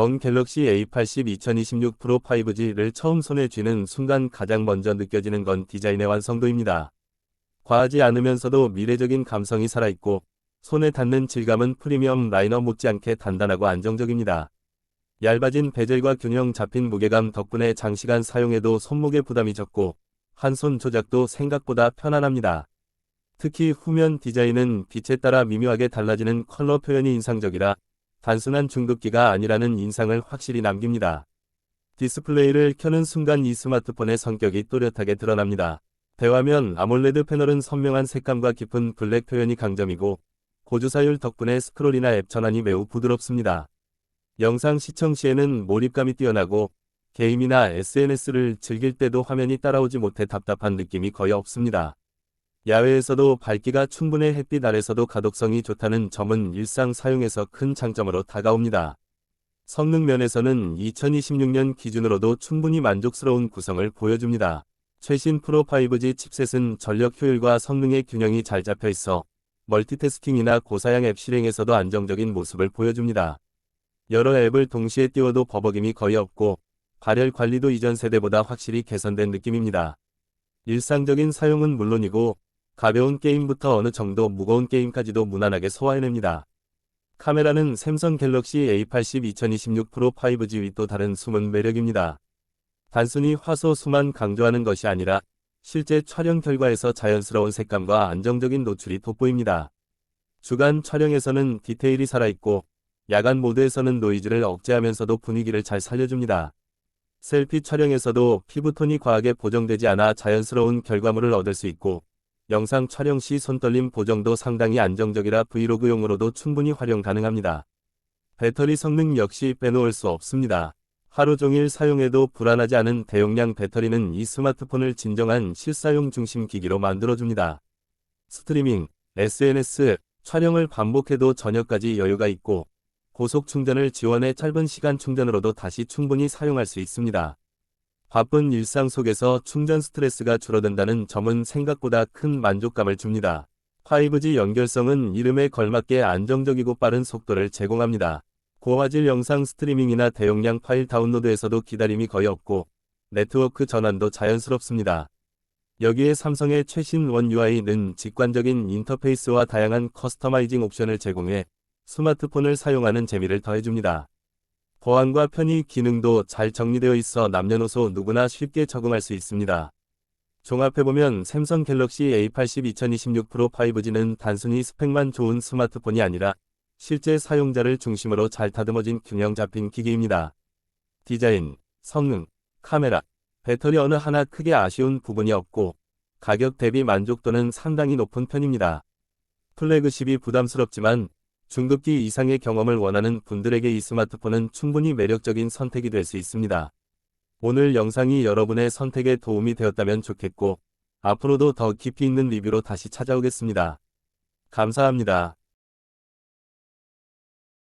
먼 갤럭시 A80 2026 프로 5G를 처음 손에 쥐는 순간 가장 먼저 느껴지는 건 디자인의 완성도입니다. 과하지 않으면서도 미래적인 감성이 살아있고 손에 닿는 질감은 프리미엄 라이너 못지않게 단단하고 안정적입니다. 얇아진 베젤과 균형 잡힌 무게감 덕분에 장시간 사용해도 손목에 부담이 적고 한 손 조작도 생각보다 편안합니다. 특히 후면 디자인은 빛에 따라 미묘하게 달라지는 컬러 표현이 인상적이라 단순한 중급기가 아니라는 인상을 확실히 남깁니다. 디스플레이를 켜는 순간 이 스마트폰의 성격이 또렷하게 드러납니다. 대화면 아몰레드 패널은 선명한 색감과 깊은 블랙 표현이 강점이고 고주사율 덕분에 스크롤이나 앱 전환이 매우 부드럽습니다. 영상 시청 시에는 몰입감이 뛰어나고 게임이나 SNS를 즐길 때도 화면이 따라오지 못해 답답한 느낌이 거의 없습니다. 야외에서도 밝기가 충분해 햇빛 아래서도 가독성이 좋다는 점은 일상 사용에서 큰 장점으로 다가옵니다. 성능 면에서는 2026년 기준으로도 충분히 만족스러운 구성을 보여줍니다. 최신 프로 5G 칩셋은 전력 효율과 성능의 균형이 잘 잡혀 있어 멀티태스킹이나 고사양 앱 실행에서도 안정적인 모습을 보여줍니다. 여러 앱을 동시에 띄워도 버벅임이 거의 없고 발열 관리도 이전 세대보다 확실히 개선된 느낌입니다. 일상적인 사용은 물론이고 가벼운 게임부터 어느 정도 무거운 게임까지도 무난하게 소화해냅니다. 카메라는 샘성 갤럭시 A80 2026 프로 5G의 또 다른 숨은 매력입니다. 단순히 화소 수만 강조하는 것이 아니라 실제 촬영 결과에서 자연스러운 색감과 안정적인 노출이 돋보입니다. 주간 촬영에서는 디테일이 살아있고 야간 모드에서는 노이즈를 억제하면서도 분위기를 잘 살려줍니다. 셀피 촬영에서도 피부톤이 과하게 보정되지 않아 자연스러운 결과물을 얻을 수 있고 영상 촬영 시 손떨림 보정도 상당히 안정적이라 브이로그용으로도 충분히 활용 가능합니다. 배터리 성능 역시 빼놓을 수 없습니다. 하루 종일 사용해도 불안하지 않은 대용량 배터리는 이 스마트폰을 진정한 실사용 중심 기기로 만들어줍니다. 스트리밍, SNS, 촬영을 반복해도 저녁까지 여유가 있고 고속 충전을 지원해 짧은 시간 충전으로도 다시 충분히 사용할 수 있습니다. 바쁜 일상 속에서 충전 스트레스가 줄어든다는 점은 생각보다 큰 만족감을 줍니다. 5G 연결성은 이름에 걸맞게 안정적이고 빠른 속도를 제공합니다. 고화질 영상 스트리밍이나 대용량 파일 다운로드에서도 기다림이 거의 없고 네트워크 전환도 자연스럽습니다. 여기에 삼성의 최신 원 UI는 직관적인 인터페이스와 다양한 커스터마이징 옵션을 제공해 스마트폰을 사용하는 재미를 더해줍니다. 보안과 편의 기능도 잘 정리되어 있어 남녀노소 누구나 쉽게 적응할 수 있습니다. 종합해보면 샘성 갤럭시 A80 2026 프로 5G는 단순히 스펙만 좋은 스마트폰이 아니라 실제 사용자를 중심으로 잘 다듬어진 균형 잡힌 기기입니다. 디자인, 성능, 카메라, 배터리 어느 하나 크게 아쉬운 부분이 없고 가격 대비 만족도는 상당히 높은 편입니다. 플래그십이 부담스럽지만 중급기 이상의 경험을 원하는 분들에게 이 스마트폰은 충분히 매력적인 선택이 될 수 있습니다. 오늘 영상이 여러분의 선택에 도움이 되었다면 좋겠고 앞으로도 더 깊이 있는 리뷰로 다시 찾아오겠습니다. 감사합니다.